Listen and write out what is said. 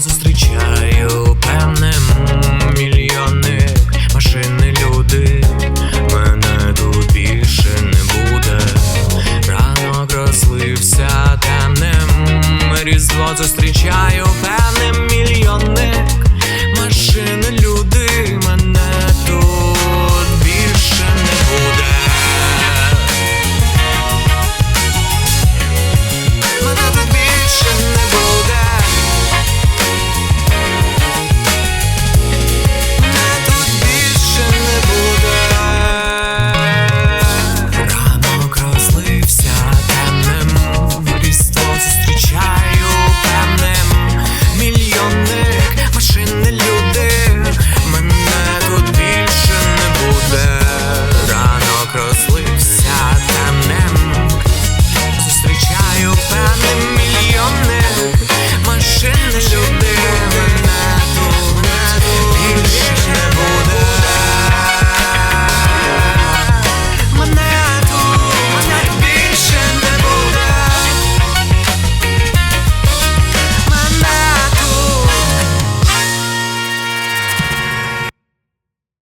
зустрічаю певним мільйони машини, люди. Мене тут більше не буде. Ранок розлився темним. Різдво зустрічаю певним мільйонник.